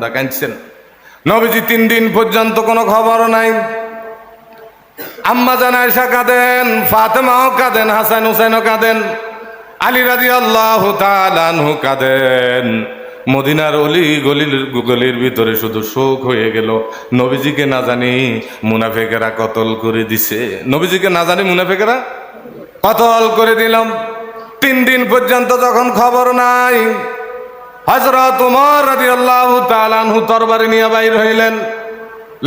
দা কাঁদছেন। নবীজি তিন দিন পর্যন্ত কোনো খবর নাই। আম্মা জান আয়সা কাঁদেন, ফাতেমাও কাঁদেন, হাসান হুসেনও কাঁদেন, আলী রাজি আল্লাহ তালানহু কাঁদেন। মদিনার অলি গলির গলির ভিতরে শুধু শোক হয়ে গেল। নবীজিকে না জানি মুনাফেকেরা কতল করে দিছে। নবীজিকে না জানি মুনাফেকেরা কতল করে দিলাম। তিন দিন পর্যন্ত যখন খবর নাই হজরত উমর রাজি আল্লাহ তালানহু তরবারি নিয়ে বাইর হইলেন।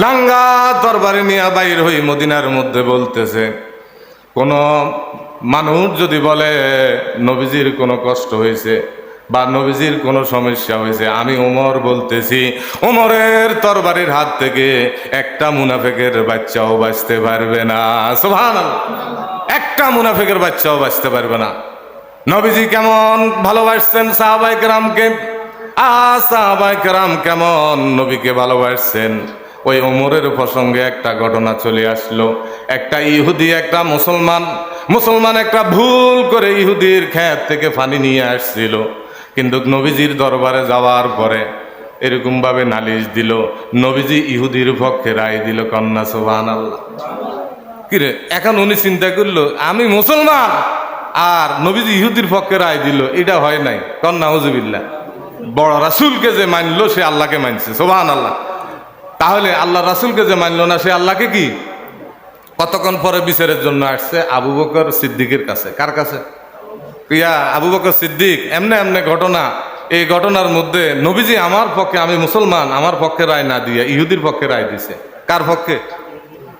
লাঙ্গা তরবারি নিয়ে বাইর হই মদিনার মধ্যে বলতেছে, কোন মানুষ যদি বলে, নবীজির কোনো কষ্ট হয়েছে বা নবীজির কোনো সমস্যা হয়েছে, আমি ওমর বলতেছি ওমরের তরবারির হাত থেকে একটা মুনাফেকের বাচ্চাও বাঁচতে পারবে না। সোভান একটা মুনাফেকের বাচ্চাও বাঁচতে পারবে না। নবীজি কেমন ভালোবাসছেন সাহাবাই কেরামকে? আ সাহাবাই কেরাম কেমন নবীকে ভালোবাসছেন? ওই ওমরের প্রসঙ্গে একটা ঘটনা চলে আসলো। একটা ইহুদি, একটা মুসলমান মুসলমান একটা ভুল করে ইহুদির খ্যাত থেকে পানি নিয়ে আসছিল। কিন্তু নবীজির দরবারে যাওয়ার পরে এরকম ভাবে নালিশ দিল, নবীজি ইহুদির পক্ষে রায় দিল, কন্যা সোহান আল্লাহ কিরে, এখন উনি চিন্তা করল, আমি মুসলমান? আর নবীজি ইহুদির পক্ষে রায় দিল, এটা হয় নাই। কন্যা হুজুবিল্লা বড় রাসুলকে যে মানলো, সে আল্লাহকে মানছে। সোহান আল্লাহ তাহলে আল্লাহ রাসুলকে যে মানলো না, সে আল্লাহকে কি? কতক্ষণ পরে বিচারের জন্য আসছে? আবু বকর সিদ্দিকের কাছে। কার কাছে? ইয়া আবু বকর সিদ্দিক, এমনে এমনে ঘটনা। এই ঘটনার মধ্যে নবীজি আমার পক্ষে, আমি মুসলমান, আমার পক্ষে রায় না দিয়ে, ইহুদির পক্ষে রায় দিছে। কার পক্ষে?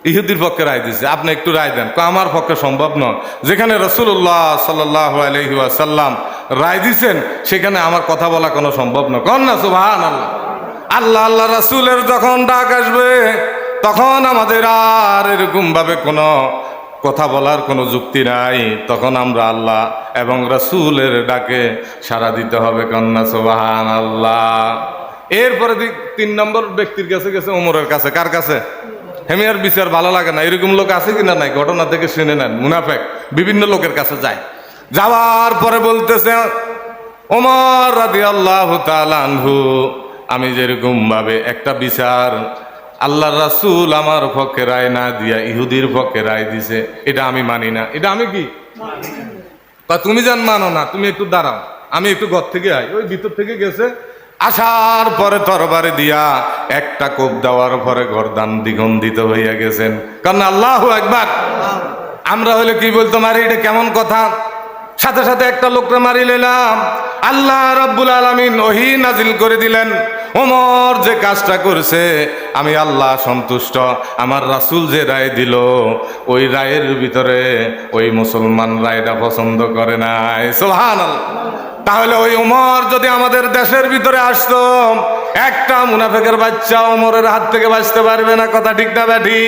ইহুদির পক্ষে রায় দিছে। আপনি একটু রায় দেন। আমার পক্ষে সম্ভব নয়। যেখানে রসুল্লাহ সাল্লাহ আলহি আসাল্লাম রায় দিছেন, সেখানে আমার কথা বলা কোনো সম্ভব নয়। কন না সুবাহান আল্লাহ আল্লাহ আল্লাহ রাসুলের যখন ডাক আসবে, তখন আমাদের আর এরকম ভাবে কোনো কথা বলার কোনো যুক্তি নাই। তখন আমরা আল্লাহ এবং রাসুলের ডাকে সাড়া দিতে হবে। কন্যা সুবাহান আল্লাহ এরপরে তিন নম্বর ব্যক্তির কাছে গেছে ওমরের কাছে। কার কাছে? হেমিয়ার বিচার ভালো লাগে না। এরকম লোক আছে কিনা নাই? ঘটনা থেকে শুনে নেন। মুনাফেক। বিভিন্ন লোকের কাছে যায়। যাওয়ার পরে বলতেছে ওমর রাদি আল্লাহ আনহু আমি যেরকম ভাবে একটা বিচার আল্লাহ রাসুল আমার পক্ষে রায় না দিয়া ইহুদির পক্ষে রায় দিছে এটা আমি মানি না। এটা আমি কি? তুমি যান মানো না তুমি একটু দাঁড়াও। আমি একটু ঘর থেকে আই। ওই ভিতর থেকে গেছে আসার পরে তরবারে দিয়া একটা কোপ দেওয়ার পরে গরদান দ্বিগন্ধিত হইয়া গেছেন। কারণ আল্লাহ একবার আমরা হলে কি বলতো মারি এটা কেমন কথা? সাথে সাথে একটা লোককে মারি নিলাম আল্লাহ রব্বুল আলমিন ওহি নাজিল করে দিলেন। ওমর যে কাজটা করছে, আমি আল্লাহ সন্তুষ্ট। আমার রাসূল যে রায় দিল, ওই রায়ের ভিতরে ওই মুসলমান রায়টা পছন্দ করে নাই। সোহান তাহলে ওই উমর যদি আমাদের দেশের ভিতরে আসতো, একটা মুনাফেকের বাচ্চা ওমরের হাত থেকে বাঁচতে পারবে না, কথা ঠিক না ব্যাঠি?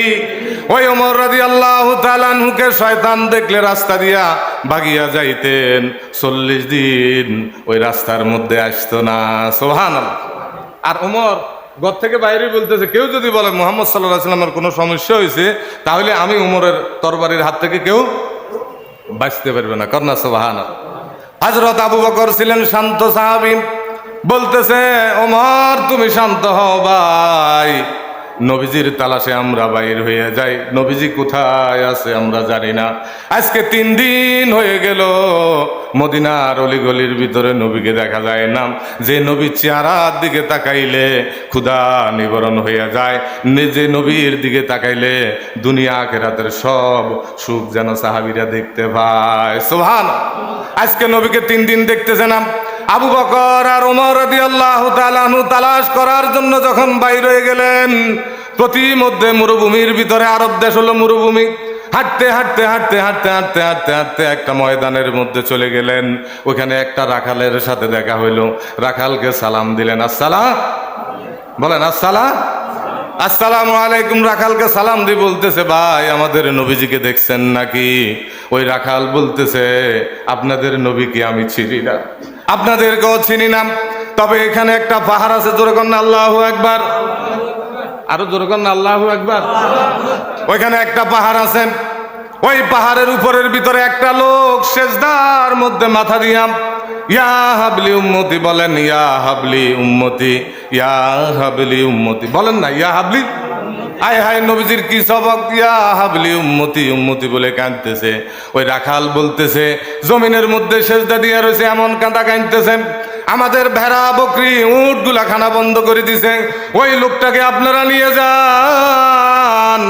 ওই ওমর রাজি আল্লাহ তালানহুকে শয়তান দেখলে রাস্তা দিয়া ভাগিয়া যাইতেন। চল্লিশ দিন ওই রাস্তার মধ্যে আসতো না সোহান আর ওমর ঘর থেকে বাইরে বলতেছে, কেউ যদি বলে মোহাম্মদ সাল্লাহ সাল্লামের কোনো সমস্যা হয়েছে তাহলে আমি উমরের তরবারির হাত থেকে কেউ বাঁচতে পারবে না কর্ণা সোহান হজরত আবু বকর ছিলেন শান্ত সাহাবি। বলতেছে ওমর তুমি শান্ত হও ভাই। নবীজির তালাশে আমরা বাইর হয়ে যাই। নবীজি কোথায় আছে আমরা জানি না। আজকে তিন দিন হয়ে গেল, মদিনার অলিগলির ভিতরে নবীকে দেখা যায় না। যে নবীর চেহারার দিকে তাকাইলে ক্ষুধা নিবরণ হইয়া যায়। যে নবীর দিকে তাকাইলে দুনিয়া আখেরাতের সব সুখ যেন সাহাবিরা দেখতে পায়। সোহান আজকে নবীকে তিন দিন দেখতেছে না আবু বকর আর ওমর রাদিয়াল্লাহু তাআলাহু তালাশ করার জন্য যখন বাইরে হয়ে গেলেন প্রতিমধ্যে মরুভূমির ভিতরে আরব দেশ হলো মরুভূমি। হাঁটতে হাঁটতে হাঁটতে হাঁটতে হাঁটতে হাঁটতে হাঁটতে একটা ময়দানের মধ্যে চলে গেলেন। ওখানে একটা রাখালের সাথে দেখা হইল। রাখালকে সালাম দিলেন, আসসালাম। বলেন, আসসালাম। আসসালামু আলাইকুম রাখালকে সালাম দিয়ে বলতেছে, ভাই, আমাদের নবীজিকে দেখছেন নাকি? ওই রাখাল বলতেছে, আপনাদের নবীকে আমি চিনি না। আপনাদেরকেও চিনি না। তবে এখানে একটা পাহাড় আছে যেরকম আল্লাহ একবার আরও যেরকম আল্লাহ একবার ওইখানে একটা পাহাড় আছেন ওই পাহাড়ের উপরের ভিতরে একটা লোক সেজদার মধ্যে মাথা দিয়াম ইয়া হাবলি উম্মতি বলেন, ইয়া হাবলি উম্মতি ইয়া হাবলি উম্মতি বলেন না, ইয়া হাবলি আয় হায় নবীজির কি সবক, ইয়া হাবলি উম্মতি উম্মতি বলে কাঁদতেছে। ওই রাখাল বলতেছে, জমিনের মধ্যে সেজদা দিয়ে রয়েছে, এমন কাঁদা কাঁদতেছেন আমাদের ভেড়া বকরি উটগুলা খানা বন্ধ করে দিছে। ওই লোকটাকে আপনারা নিয়ে যান।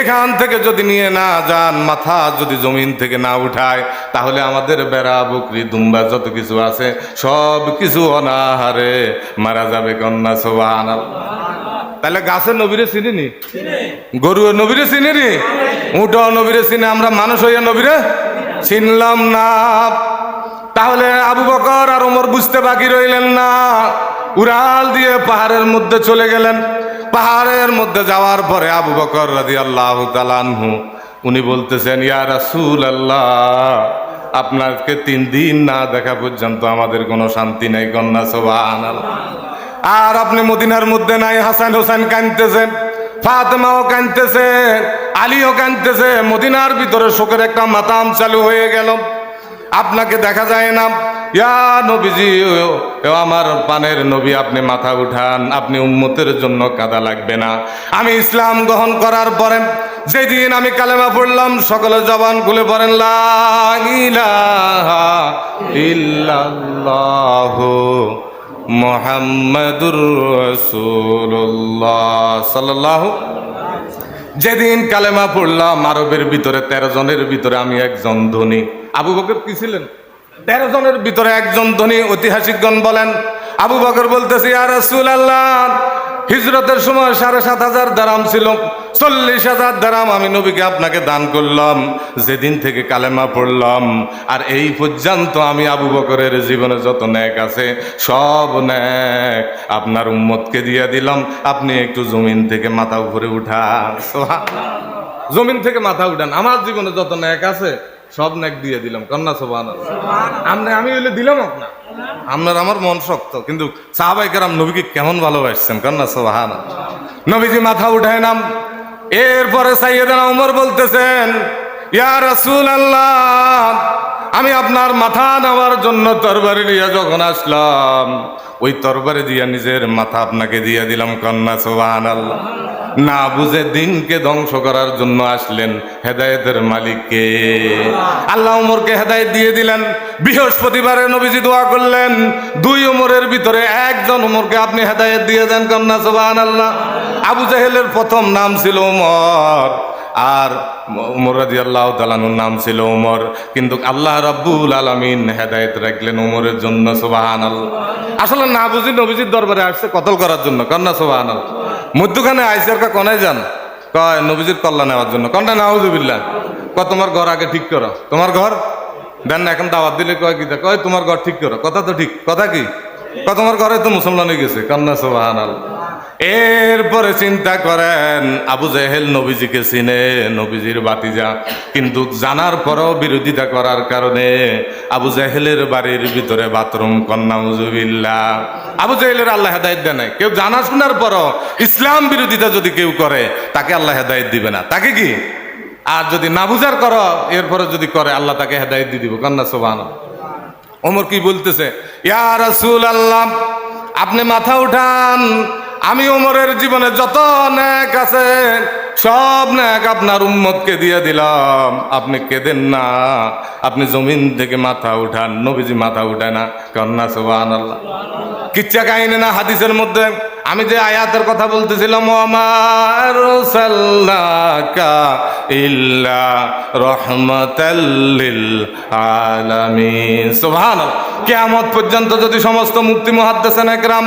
এখান থেকে যদি নিয়ে না যান মাথা যদি জমিন থেকে না উঠায় তাহলে আমাদের বেড়া বকরি দুম্বা যত কিছু আছে সব কিছু অনাহারে। মারা যাবে কন্যা সোবান তাহলে গাছের নবীরে চিনিনি? গরু নবীরে চিনিনি? উঠ নবীরে চিনে আমরা মানুষ হইয়া নবীরে চিনলাম না। তাহলে আবু বকর আর ওমর বুঝতে বাকি রইলেন না। উড়াল দিয়ে পাহাড়ের মধ্যে চলে গেলেন। পাহাড়ের মধ্যে যাওয়ার পরে আবু বকর রাজি আল্লাহ তালানহু উনি বলতেছেন, ইয়া রাসূল আল্লাহ আপনাকে তিন দিন না দেখা পর্যন্ত আমাদের কোনো শান্তি নেই কন্যা সোবান আর আপনি মদিনার মধ্যে নাই, হাসান হোসেন কাঁদতেছেন, ফাতেমাও কাঁদতেছে, আলীও কাঁদতেছে। মদিনার ভিতরে শোকের একটা মাতাম চালু হয়ে গেল। আপনাকে দেখা যায় না। ইয়া নবীজি আমার পানের নবী, আপনি মাথা উঠান, আপনি উম্মতের জন্য কাদা লাগবে না। আমি ইসলাম গ্রহণ করার পরে যেদিন আমি কালেমা পড়লাম, সকলে জবান খুলে পড়েন মোহাম্মদুর যেদিন কালেমা পড়লাম, আরবের ভিতরে, তেরো জনের ভিতরে আমি একজন ধনী। আবু বকর কি ছিলেন তেরো জনের ভিতরে একজন ধনী ঐতিহাসিকগণ বলেন, আবু বকর বলতেছি আর রসুল আল্লাহ হিজরতের সময় সাড়ে সাত হাজার দারাম ছিল, চল্লিশ হাজার দারাম আমি নবীকে আপনাকে দান করলাম, যেদিন থেকে কালেমা পড়লাম, আর এই পর্যন্ত আমি আবু বকরের জীবনে যত ন্যাক আছে, সব ন্যাক আপনার উম্মতকে দিয়ে দিলাম, আপনি একটু জমিন থেকে মাথা উপরে উঠান। জমিন থেকে মাথা উঠান, আমার জীবনে যত ন্যাক আছে সব ন্যাক দিয়ে দিলাম, কন্যা সোবান আপনি আমি হইলে দিলাম আপনার। আপনার আমার মন শক্ত, কিন্তু সাহাবাই কেরাম নবীকে কেমন ভালোবাসছেন, কন্যা সোহান নবীজি মাথা উঠায় নাম, এরপরে সাইয়েদানা উমর বলতেছেন, ইয়া রাসূল আল্লাহ আমি আপনার মাথা নেওয়ার জন্য তরবারি নিয়ে যখন আসলাম, ওই তরবারি দিয়ে নিজের মাথা আপনাকে দিয়ে দিলাম, কন্যা সোহান আল্লাহ না বুঝে দিনকে ধ্বংস করার জন্য আসলেন হেদায়েতের মালিককে। আল্লাহ উমরকে হেদায়েত দিয়ে দিলেন। বৃহস্পতিবারে নবীজি দোয়া করলেন। দুই উমরের ভিতরে একজন উমরকে আপনি হেদায়েত দিয়ে দেন কন্যা সোবান আল্লাহ আবু জাহেলের প্রথম নাম ছিল উমর। আর উমর রাজি আল্লাহ তালানুর নাম ছিল উমর। কিন্তু আল্লাহ রাব্বুল আলমিন হেদায়েত রাখলেন উমরের জন্য সোবাহান আল্লাহ আসলে না বুঝি নবীজির দরবারে আসছে কতল করার জন্য, কন্যা সোবাহান আল্লাহ মধ্যখানে আইসার কা কনাই যান? কয়, নবীজির কল্যাণ নেওয়ার জন্য। কনটা নাউজুবিল্লা ক তোমার ঘর আগে ঠিক করো। তোমার ঘর? দেন না, এখন দাওয়াত দিলে কয় কি তা? কয়, তোমার ঘর ঠিক করো। কথা তো ঠিক। কথা কি? তোমার ঘরে তো মুসলমান হয়ে গেছে। কন্যা সোবাহান আল্লাহ এরপরে চিন্তা করেন, আবু জেহেল নবীজিকে চিনে, নবীজির বাতিজা কিন্তু জানার পরও বিরোধিতা করার কারণে আবু জেহেলের বাড়ির ভিতরে বাথরুম কন্যা মুজুবিল্লা আবু জেহেলের আল্লাহ হেদায়ত দেয় নাই। কেউ জানা শোনার পরও ইসলাম বিরোধিতা যদি কেউ করে, তাকে আল্লাহ হেদায়ত দিবে না। তাকে কি? আর যদি না বুঝার করো, এরপরে যদি করে, আল্লাহ তাকে হেদায়ত দিয়ে দিব। কন্যা সোবান ওমর কি বলতেছে? ইয়া রাসূল আল্লাহ আপনি মাথা উঠান আমি ওমরের জীবনে যত ন্যাক আছে, সব ন্যাক আপনার উম্মতকে দিয়ে দিলাম। আপনি কেঁদেন না। আপনি জমিন থেকে মাথা উঠান, নবীজি মাথা উঠায় না। কন্যা সোবান আল্লাহ কিচ্ছা কাহিনী না হাদিসের মধ্যে। আমি যে আয়াতের কথা বলতেছিলাম আমার ইল্লা রহমতাল্লিল আলামিন। সুবহানাল্লাহ। কিয়ামত পর্যন্ত যদি সমস্ত মুক্তি মুহাদ্দিসিন একরাম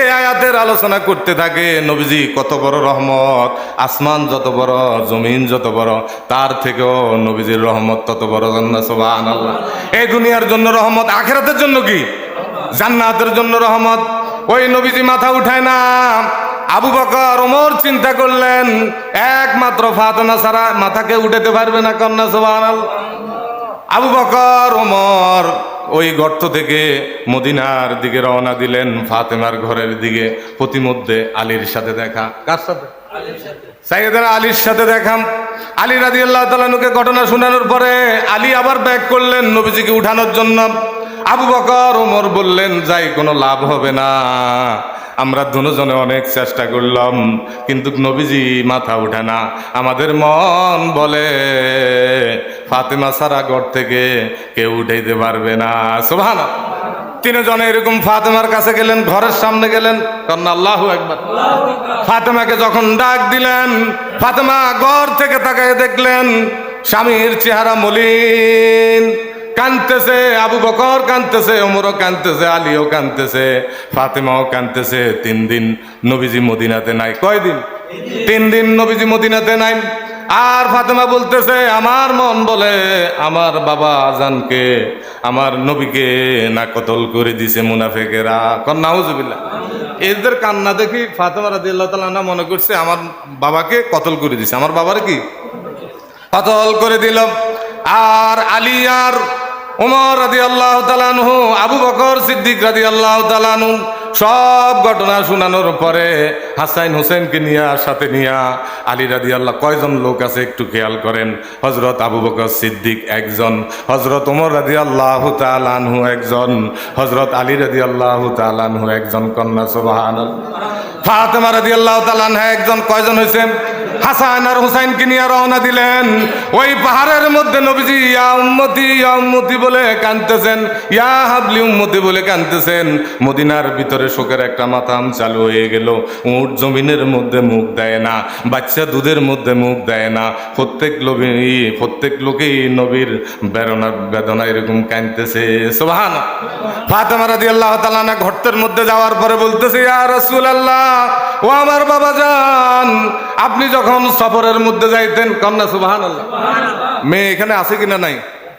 এই আয়াতের আলোচনা করতে থাকে, নবীজি কত বড় রহমত, আসমান যত বড়, জমিন যত বড়, তার থেকেও নবীজির রহমত তত বড় সুবহানাল্লাহ। এই দুনিয়ার জন্য রহমত, আখেরাতের জন্য কি? জান্নাতের জন্য রহমত। ওই নবীজি মাথা উঠায় না। আবু বকর, ওমর চিন্তা করলেন, একমাত্র ফাতেমা ছাড়া মাথাকে উঠাতে পারবে না কন্যা সোবান আবু বকর, ওমর ওই গর্ত থেকে মদিনার দিকে রওনা দিলেন ফাতেমার ঘরের দিকে প্রতিমধ্যে আলীর সাথে দেখা। কার সাথে? সাইয়েদারা আলীর সাথে দেখাম আলী রাজি আল্লাহ তালানুকে ঘটনা শোনানোর পরে আলী আবার ব্যাক করলেন নবীজিকে উঠানোর জন্য। আবু বকর ওমর বললেন, যাই, কোনো লাভ হবে না। আমরা দুজনে অনেক চেষ্টা করলাম, কিন্তু নবীজি মাথা উঠে না। আমাদের মন বলে, ফাতেমা সারা ঘর থেকে কেউ উঠাইতে পারবে না। সোভান তিনজনে এরকম ফাতেমার কাছে গেলেন, ঘরের সামনে গেলেন, কারণ আল্লাহ একবার ফাতেমাকে যখন ডাক দিলেন, ফাতেমা ঘর থেকে তাকায় দেখলেন, স্বামীর চেহারা মলিন। কানতেছে আবু বকর কানতেছে ওমরও কানতেছে আলীও কানতেছে ফাতেমাও কানতেছে তিন দিন নবীজি মদিনাতে নাই। কয়দিন? তিন দিন নবীজি মদিনাতে নাই। আর ফাতেমা বলতেছে, আমার মন বলে, আমার বাবা আজানকে, আমার নবীকে না কতল করে দিছে মুনাফেকেরা। কন্যাউজুবিল্লা এদের কান্না দেখি ফাতেমা রাদি আল্লাহ তালা মনে করছে, আমার বাবাকে কতল করে দিছে। আমার বাবার কি? কতল করে দিল। আর আলী আর উমর রাদি আল্লাহ তালানহু আবু বকর সিদ্দিক রাদি আল্লাহ তালানহু সব ঘটনা শোনানোর পরে হাসাইন হোসেনকে নিয়ে, সাথে নিয়ে আলী রাদি আল্লাহ কয়জন লোক আছে একটু খেয়াল করেন? হজরত আবু বকর সিদ্দিক একজন হজরত উমর রাদি আল্লাহ তালানহু একজন হজরত আলী রাদি আল্লাহ তালানহু একজন, কন্যা সোবাহান ফাতেমা রাদি আল্লাহ তালানহা একজন, কয়জন হয়েছেন হাসান আর হুসাইনকে নিয়ে রওনা দিলেন। ওই পাহাড়ের মধ্যে নবীজি, ইয়া উম্মতি ইয়া উম্মতি বলে কানতেছেন ইয়া হাবলি উম্মতি বলে কানতেছেন মদিনার ভিতরে শোকের একটা মাথাম চালু হয়ে গেল। উট জমিনের মধ্যে মুখ দেয় না, বাচ্চা দুধের মধ্যে মুখ দেয় না। প্রত্যেক লোকে প্রত্যেক লোকেই নবীর বেদনা বেদনা এরকম কানতেছে সোহান ফাতেমা রাদিয়াল্লাহু তাআলা না ঘরতের মধ্যে যাওয়ার পরে বলতেছে, ইয়া রাসূলুল্লাহ ও আমার বাবা যান। আপনি যখন সফরের মধ্যে যাইতেন কন্যা সুবাহান আল্লাহ মেয়ে এখানে আছে কিনা নাই?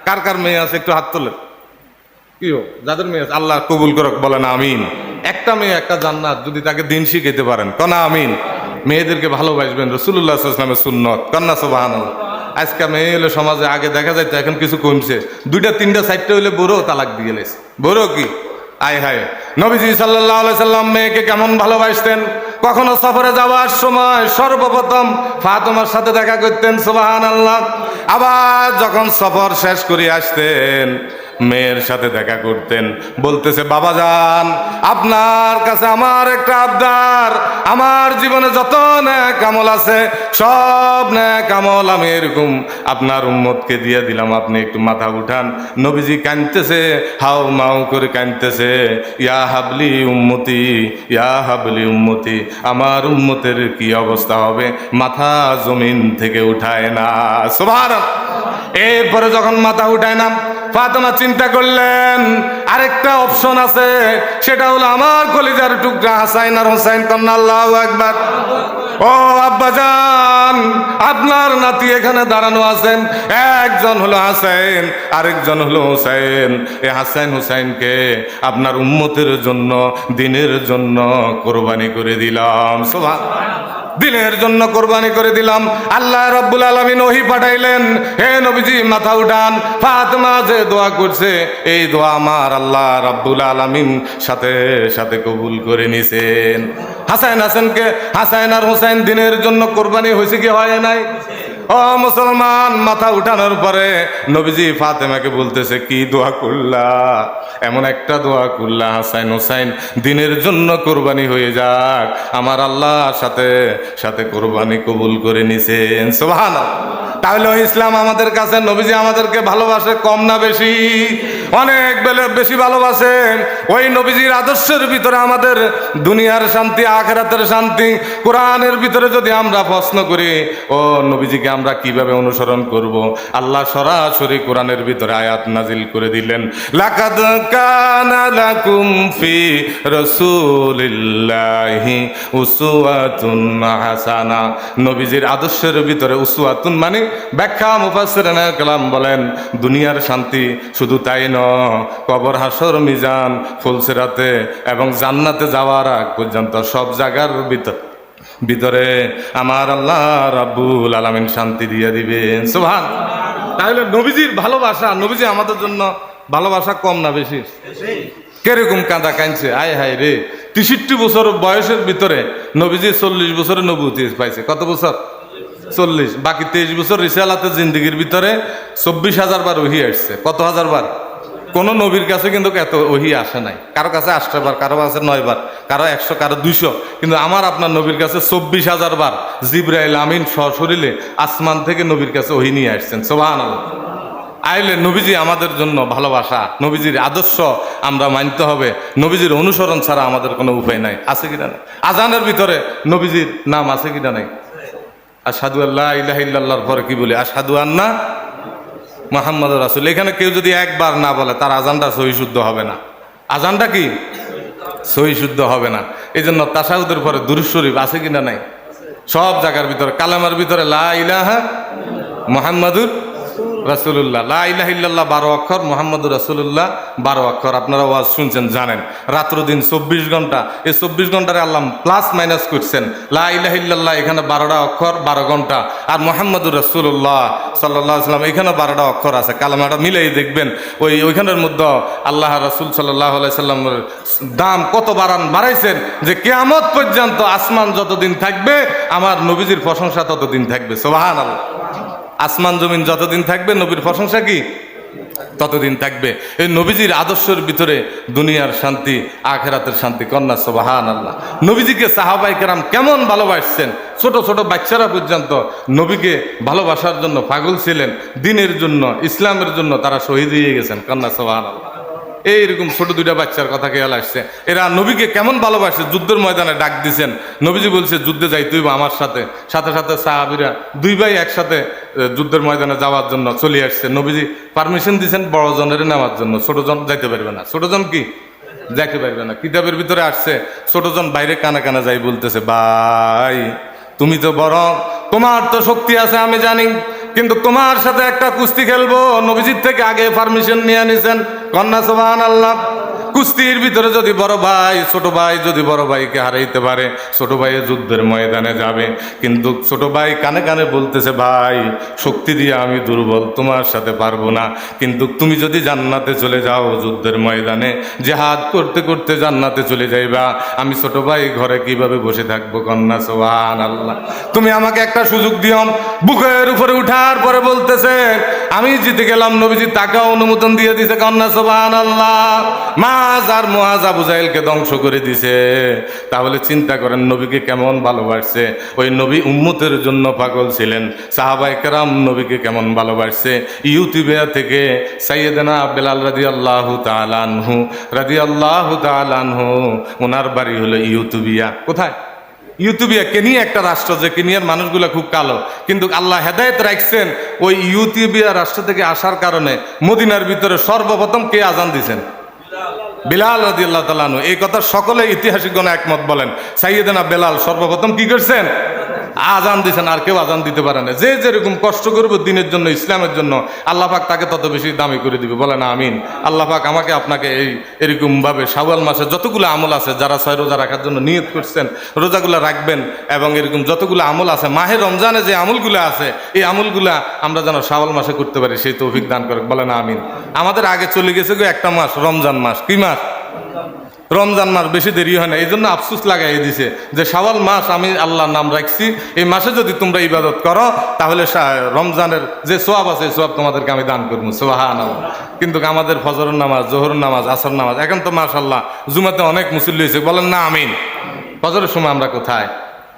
কার কার মেয়ে আছে? একটু হাত তোলেন। কি যাদের মেয়ে আছে আল্লাহ কবুল করক বলেন আমিন। একটা মেয়ে একটা জান্নাত যদি তাকে দিন শিখাইতে পারেন কনা আমিন। মেয়েদেরকে ভালোবাসবেন রসুল্লাহ ইসলামের সুন্নত কন্যা সুবাহান আজকে মেয়ে এলো সমাজে আগে দেখা যায় তো এখন কিছু কমছে। দুইটা তিনটা সাইডটা হইলে বড় তালাক দিয়ে গেলেছে। বড় কি? আয় হায়। নবীজি সাল্লাহ সাল্লাম মেয়েকে কেমন ভালোবাসতেন? কখনো সফরে যাওয়ার সময় সর্বপ্রথম ফাতেমার সাথে দেখা করতেন সুবাহান আল্লাহ আবার যখন সফর শেষ করে আসতেন মেয়ের সাথে দেখা করতেন। বলতেছে, বাবা যান, আপনার কাছে আমার একটা আবদার। আমার জীবনে যত ন্যাক আমল আছে, সব ন্যাক আমি এরকম আপনার উম্মতকে দিয়ে দিলাম। আপনি একটু মাথা উঠান। নবীজি কানতেছে হাউ মাউ করে কানতেছে ইয়া হাবলি উম্মতি, ইয়া হাবলি উম্মতি, আমার উম্মতের কি অবস্থা হবে? মাথা জমিন থেকে উঠায় না। সোভার এরপরে যখন মাথা উঠায় না ফাতেমা চিন্তা করলেন, আরেকটা অপশন আছে, সেটা হলো আমার কলিজার টুকরা হাসাইন আর হোসাইন কন্যা, আল্লাহ একবার ও আব্বাজান আপনার নাতি এখানে দাঁড়ানো আছেন। একজন হলো হাসাইন, আরেকজন হলো হোসাইন। এ হাসাইন হোসাইনকে আপনার উম্মতের জন্য, দিনের জন্য কোরবানি করে দিলাম। সোভা দিনের জন্য কোরবানি করে দিলাম। আল্লাহ রব্বুল আলমী নহি পাঠাইলেন, হে নবীজি, মাথা উঠান। ফাতমা যে দোয়া করছে, এই দোয়া আমার আল্লাহ রব্বুল আলমিন সাথে সাথে কবুল করে নিছেন। হাসাইন হাসানকে, হাসাইন আর হোসাইন দিনের জন্য কোরবানি হয়েছে কি হয় নাই? ও মুসলমান, মাথা উঠানোর পরে নবীজি ফাতেমাকে বলতেছে, কি দোয়া করলা? এমন একটা দোয়া করলা, হাসাইন হোসাইন, দিনের জন্য কোরবানি হয়ে যাক। আমার আল্লাহর সাথে সাথে কোরবানি কবুল করে নিছেন। সোহান তাহলে ইসলাম আমাদের কাছে, নবীজি আমাদেরকে ভালোবাসে কম না বেশি? অনেক বেলে বেশি ভালোবাসেন। ওই নবীজির আদর্শের ভিতরে আমাদের দুনিয়ার শান্তি, আখেরাতের শান্তি, কোরআনের ভিতরে যদি আমরা প্রশ্ন করি, ও নবীজিকে আমরা কীভাবে অনুসরণ করব? আল্লাহ সরাসরি কোরআনের ভিতরে আয়াত নাজিল করে দিলেন, লাকাদ কানা লাকুম ফি রাসূলিল্লাহি উসওয়াতুন হাসানা। নবীজির আদর্শের ভিতরে উসওয়াতুন মানে ব্যাখ্যা মুফাসসিরিন কালাম বলেন, দুনিয়ার শান্তি শুধু তাই ন কবর, হাসর, মিজান, ফুলসিরাতে এবং জান্নাতে যাওয়ার আগ পর্যন্ত সব জায়গার ভিতর ভিতরে আমার আল্লাহ রাব্বুল আলামিন শান্তি দিয়ে দিবেন। সুবহান। তাহলে নবীজির ভালোবাসা, নবীজি আমাদের জন্য ভালোবাসা কম না বেশি? কীরকম কাঁদা কাঁদছে? আয় হায় রে। তেষট্টি বছর বয়সের ভিতরে নবীজি চল্লিশ বছরের নবুতি পাইছে। কত বছর? চল্লিশ। বাকি তেইশ বছর রিসালাতে জিন্দিগির ভিতরে চব্বিশ হাজার বার ওহি আসছে। কত হাজার বার? কোন নবীর কাছে কিন্তু এত ওহি আসে নাই। কারও কাছে আটটা বার কারও কাছে নয় বার কারও একশো, কারও দুইশো। কিন্তু আমার আপনার নবীর কাছে চব্বিশ হাজার বার জিব্রাইল আমিন সশরীরে আসমান থেকে নবীর কাছে ওহি নিয়ে আসছেন। সোবাহান আইলে নবীজি আমাদের জন্য ভালোবাসা, নবীজির আদর্শ আমরা মানতে হবে। নবীজির অনুসরণ ছাড়া আমাদের কোনো উপায় নাই। আছে কিনা নাই? আজানের ভিতরে নবীজির নাম আছে কিনা নাই? আর সাধু আল্লাহ ইলাহ ইল্লাল্লাহর পরে কি বলি? আর সাধু আন্না মোহাম্মদ রাসুল, এখানে কেউ যদি একবার না বলে, তার আজানটা সহি শুদ্ধ হবে না। আজানটা কি? সহি শুদ্ধ হবে না। এই জন্য তাসাউদের পরে দুরুশরীফ আছে কিনা নাই? সব জায়গার ভিতরে, কালামার ভিতরে লা মোহাম্মদুর রাসুল্লাহ লা ইলাহা ইল্লাল্লাহ বারো অক্ষর, মোহাম্মদুর রাসুল্লাহ বারো অক্ষর। আপনারা ওয়াজ শুনছেন, জানেন। রাত্র দিন চব্বিশ ঘণ্টা, এই চব্বিশ ঘন্টারে আল্লাহ প্লাস মাইনাস করছেন। লা ইলাহা ইল্লাল্লাহ, এখানে বারোটা অক্ষর, বারো ঘণ্টা। আর মোহাম্মদুর রাসুল্লাহ সাল্লাহ সাল্লাম এখানে বারোটা অক্ষর আছে। কালামাটা মিলেই দেখবেন, ওই ওইখানের মধ্যে আল্লাহ রাসুল সাল্লাহ সাল্লামের দাম কত বাড়ান বাড়াইছেন যে কেয়ামত পর্যন্ত আসমান যতদিন থাকবে, আমার নবীজির প্রশংসা ততদিন থাকবে। সোহান আল্লাহ আসমান জমিন যতদিন থাকবে, নবীর প্রশংসা কি? ততদিন থাকবে। এই নবীজির আদর্শের ভিতরে দুনিয়ার শান্তি, আখেরাতের শান্তি, কন্যা সোবাহান আল্লাহ নবীজিকে সাহাবাই কেরাম কেমন ভালোবাসছেন? ছোট ছোট বাচ্চারা পর্যন্ত নবীকে ভালোবাসার জন্য পাগল ছিলেন, দিনের জন্য, ইসলামের জন্য তারা শহীদ হয়ে গেছেন, কন্যা সোবাহান আল্লাহ এইরকম ছোট দুইটা বাচ্চার কথা খেয়াল আসছে। এরা নবীকে কেমন ভালোবাসে? যুদ্ধের ময়দানে ডাক দিছেন। নবীজি বলছে, যুদ্ধে যাই, তুই আমার সাথে। সাথে সাথে সাহাবিরা দুই ভাই একসাথে যুদ্ধের ময়দানে যাওয়ার জন্য চলে আসছে। নবীজি পারমিশন দিছেন বড় জনের নেওয়ার জন্য। ছোটজন যাইতে পারবে না। ছোটজন কি? যাইতে পারবে না। কিতাবের ভিতরে আসছে, ছোটজন বাইরে কানা কানা যাই বলতেছে, ভাই, তুমি তো বড় তোমার তো শক্তি আছে, আমি জানি। কিন্তু তোমার সাথে একটা কুস্তি খেলব। নবীজির থেকে আগে পারমিশন নিয়ে নিছেন। কন্যা সোহান আল্লাহ কুস্তির ভিতরে যদি বড় ভাই, ছোট ভাই যদি বড় ভাইকে হারাইতে পারে, ছোট ভাইয়ে যুদ্ধের ময়দানে যাবে। কিন্তু ছোট ভাই কানে কানে বলতেছে, ভাই, শক্তি দিয়ে আমি দুর্বল, তোমার সাথে পারব না। কিন্তু তুমি যদি জান্নাতে চলে যাও যুদ্ধের ময়দানে, জেহাদ করতে করতে জান্নাতে চলে যাইবা। আমি ছোট ভাই ঘরে কীভাবে বসে থাকব কন্যা? সোহান আল্লাহ তুমি আমাকে একটা সুযোগ দিও। বুকের উপরে উঠার পরে বলতেছে, আমি জিতে গেলাম নবীজি, তাকে অনুমোদন দিয়ে দিছে কন্যা সোহান আল্লাহ মাজ আর মহাজ আবু জাহেলকে ধ্বংস করে দিছে। তাহলে চিন্তা করেন, নবীকে কেমন ভালোবাসছে? ওই নবী উম্মতের জন্য পাগল ছিলেন। সাহাবাই কেরাম নবীকে কেমন ভালোবাসছে? ইউটিউবিয়া থেকে সাইয়েদেনা বেলাল রাদি আল্লাহ তালানহু রাদি আল্লাহ তালানহু ওনার বাড়ি হলো ইউটিউবিয়া কোথায়? ইউটিউবিয়া কেনিয়া একটা রাষ্ট্র যে কেনিয়ার মানুষগুলো খুব কালো। কিন্তু আল্লাহ হেদায়েত রাখছেন ওই ইউটিউবিয়া রাষ্ট্র থেকে আসার কারণে মদিনার ভিতরে সর্বপ্রথম কে আজান দিছেন? বিলাল রাজি তালানু এই কথা সকলে ইতিহাসিকগণ একমত বলেন। সাইয়েদেনা বেলাল সর্বপ্রথম কি করছেন? আজান দিছেন, আর কেউ আজান দিতে পারে না। যে যেরকম কষ্ট করব দিনের জন্য, ইসলামের জন্য, আল্লাহ পাক তাকে তত বেশি দামি করে দিবে। বলে না আমিন। আল্লাহ পাক আমাকে আপনাকে এই এরকম ভাবে শাওয়াল মাসে যতগুলো আমল আছে, যারা ছয় রোজা রাখার জন্য নিয়ত করছেন, রোজাগুলো রাখবেন এবং এরকম যতগুলো আমল আছে, মাহে রমজানে যে আমলগুলো আছে, এই আমলগুলা আমরা যেন শাওয়াল মাসে করতে পারি, সেই তৌফিক দান করে বলে না আমিন। আমাদের আগে চলে গেছে একটা মাস, রমজান মাস। কি মাস? রমজান মাস বেশি দেরি হয় না, এই জন্য আফসুস লাগাই দিছে যে শাওয়াল মাস আমি আল্লাহর নাম রাখছি, এই মাসে যদি তোমরা ইবাদত করো, তাহলে রমজানের যে সোয়াব আছে সোয়াব তোমাদেরকে আমি দান করব সোহান কিন্তু আমাদের ফজরের নামাজ জোহর নামাজ আসর নামাজ, এখন তো মাশাল্লাহ জুমাতে অনেক মুসল্লি হয়েছে, বলেন না আমিন। ফজরের সময় আমরা কোথায়?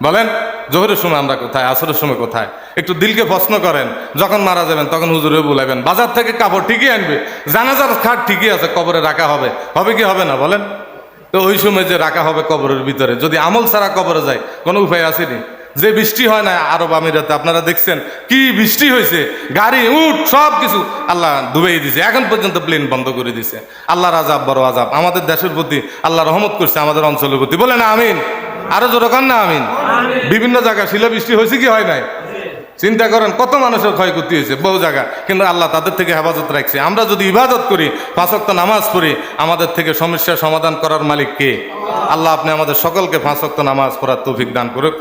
বলেন, জোহরের সময় আমরা কোথায়, আসরের সময় কোথায়? একটু দিলকে প্রশ্ন করেন, যখন মারা যাবেন, তখন হুজুরে বলাবেন, বাজার থেকে কাপড় ঠিকই আনবে, জানাজার খাট ঠিকই আছে, কবরে রাখা হবে হবে কি হবে না, বলেন। তো ওই সময় যে রাখা হবে কবরের ভিতরে যদি আমল ছাড়া কবরে যায় কোনো উপায় আসেনি। যে বৃষ্টি হয় না আরব আমিরাতে আপনারা দেখছেন কি বৃষ্টি হয়েছে গাড়ি উঠ সব কিছু আল্লাহ ডুবেই দিছে। এখন পর্যন্ত প্লেন বন্ধ করে দিছে। আল্লাহ আজাব বড় আজাব আমাদের দেশের প্রতি আল্লাহ রহমত করছে আমাদের অঞ্চলের প্রতি। বলে না আমিন। আরও জোর কর না আমিন। বিভিন্ন জায়গায় শিলা বৃষ্টি হয়েছে কি হয় নাই? চিন্তা করেন, কত মানুষের ক্ষয়ক্ষতি হয়েছে, বহু জায়গা। কিন্তু আল্লাহ তাদের থেকে হেফাজত রাখছে। আমরা যদি ইবাদত করি ফাঁসক্ত নামাজ পড়ি, আমাদের থেকে সমস্যার সমাধান করার মালিক কে? আল্লাহ আপনি আমাদের সকলকে ফাঁসক্ত নামাজ পড়ার তৌফিক দান করুক।